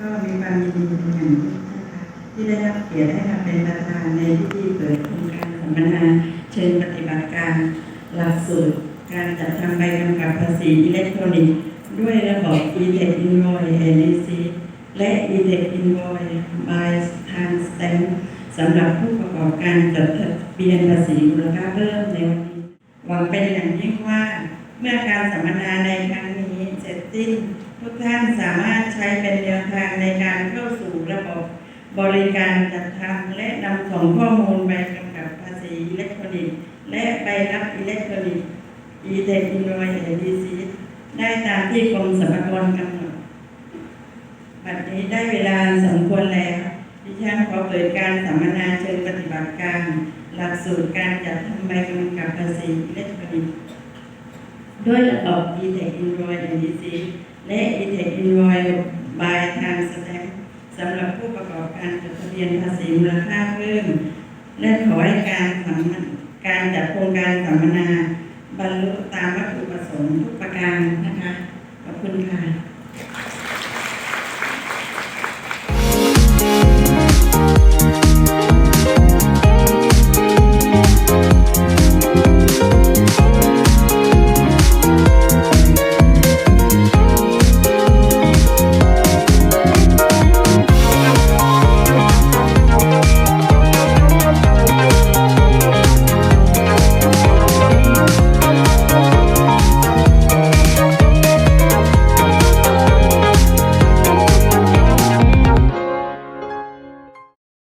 ก็มีความยินดีเป็นอย่างยิ่งนะคะที่ได้รับเกียรติให้มาเป็นประธานในพิธีเปิดโครงการสัมมนาเชิญปฏิบัติการหลักสูตรการจัดทำใบกำกับภาษีอิเล็กทรอนิกส์ด้วยระบบ e-tech invoice NEC และ e-tech invoice by timestamp สำหรับผู้ประกอบการจดทะเบียนภาษีมูลค่าเพิ่มในวันนี้หวังเป็นอย่างยิ่งว่า เมื่อการสัมมนาในครั้งนี้เสร็จสิ้น ทุกท่านสามารถใช้เป็นแนวทางในการเข้าสู่ระบบบริการจัดทำและนำส่งข้อมูลใบกำกับภาษีอิเล็กทรอนิกส์ และใบรับอิเล็กทรอนิกส์ e-tech invoice NEC ได้ตามที่กรมสรรพากรกำหนดบัดนี้ได้เวลาสมควรแล้วดิฉันขอเปิดการสัมมนาเชิญปฏิบัติการ หลักสูตรการจัดทำใบกำกับภาษีอิเล็กทรอนิกส์ด้วยระบบ e-tech invoice NEC และ e-tech invoice by timestamp สำหรับผู้ประกอบการจดทะเบียนภาษีมูลค่าเพิ่ม และขอให้การสัมมนการจัดโครงการสัมมนา บรรลุตามวัตถุประสงค์ทุกประการนะคะ ขอบคุณค่ะ